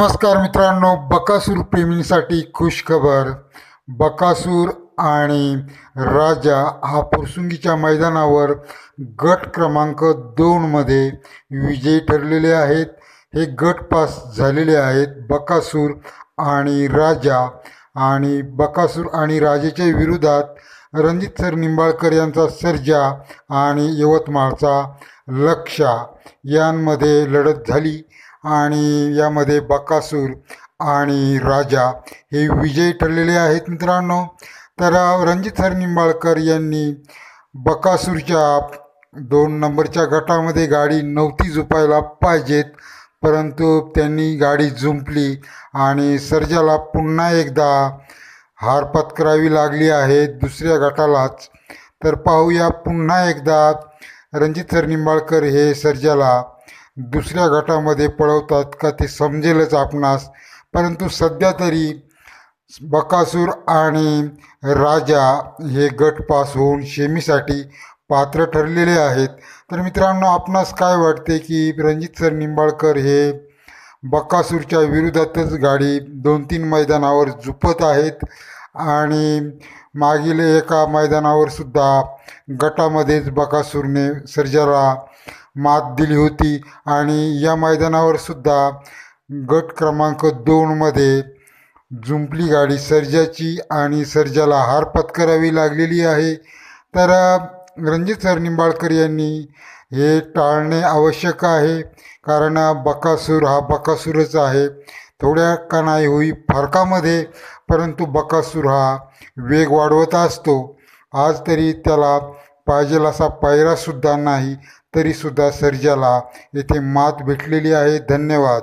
नमस्कार मित्रांनो बकासूर प्रेमींसाठी खुश खबर बकासूर आणि राजा हा पुरसुंगीच्या मैदानावर गट क्रमांक दोनमध्ये विजयी ठरलेले आहेत. हे गट पास झालेले आहेत बकासूर आणि राजा. आणि बकासूर आणि राजाच्या विरोधात रणजित सर निंबाळकर यांचा सर्जा आणि यवतमाळचा लक्षा यांमध्ये लढत झाली. आणि यामध्ये बकासूर आणि राजा हे विजयी ठरलेले आहेत मित्रांनो. तर रणजित सर निंबाळकर यांनी बकासूरच्या दोन नंबरच्या गटामध्ये गाडी नव्हती झुपायला पाहिजेत परंतु त्यांनी गाडी झुंपली आणि सर्जाला पुन्हा एकदा हार पत्करावी लागली आहे दुसऱ्या गटालाच. तर पाहूया पुन्हा एकदा रणजित सर निंबाळकर हे सर्जाला दुसऱ्या गटामध्ये पळवतात का ते समजेलच आपणास. परंतु सध्या तरी बकासूर आणि राजा हे गट पास होऊन शेमीसाठी पात्र ठरलेले आहेत. तर मित्रांनो आपणास काय वाटते की रणजित सर निंबाळकर हे बकासूरच्या विरोधातच गाडी दोन तीन मैदानावर झुपत आहेत आणि मागील एका मैदानावर सुद्धा गटामध्येच बकासूरने सर्जाला मात दिली होती. आणि या मैदानावर सुद्धा गट क्रमांक दोनमध्ये जुंपली गाडी सर्जाची आणि सर्जाला हार पत्करावी लागलेली आहे. तर रणजित सर निंबाळकर यांनी हे टाळणे आवश्यक आहे. कारण बकासूर हा बकासूरच आहे. थोड्या का नाही होई फरकामध्ये परंतु बकासूर हा वेग वाढवत असतो. आज तरी त्याला पाहिजेल असा पायरासुद्धा नाही. तरीसुद्धा सर्जाला येथे मात भेटलेली आहे. धन्यवाद.